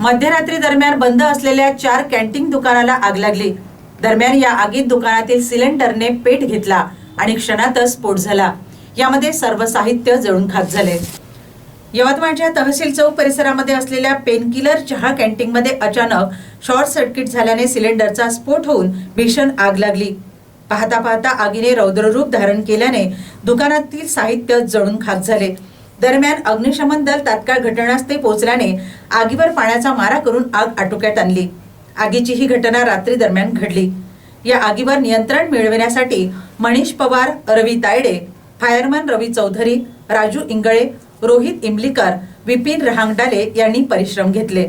मध्यरात्री दरम्यान बंद असलेल्या चार कॅन्टीन दुकानाला आग लागली. दरम्यान या आगीत दुकानातील सिलेंडरने पेट घेतला आणि क्षणातच स्फोट झाला. यामध्ये सर्व साहित्य जळून खात झाले. यवतमाळच्या तहसील चौक परिसरामध्ये असलेल्या पेनकिलर चहा कॅन्टीनमध्ये अचानक शॉर्ट सर्किट झाल्याने सिलेंडरचा स्फोट होऊन भीषण आग लागली. पाहता पाहता आगीने रौद्ररूप धारण केल्याने दुकानातील साहित्य जळून खाक झाले. दरम्यान अग्निशमन दल तात्काळ घटनास्थळी पोहोचल्याने आगीवर पाण्याचा मारा करून आग आटोक्यात आणली. आगीची ही घटना रात्री दरम्यान घडली. या आगीवर नियंत्रण मिळविण्यासाठी मनीष पवार रवी तायडे फायरमन रवी चौधरी राजू इंगळे रोहित इमलीकर विपिन रहांगडाले यांनी परिश्रम घेतले.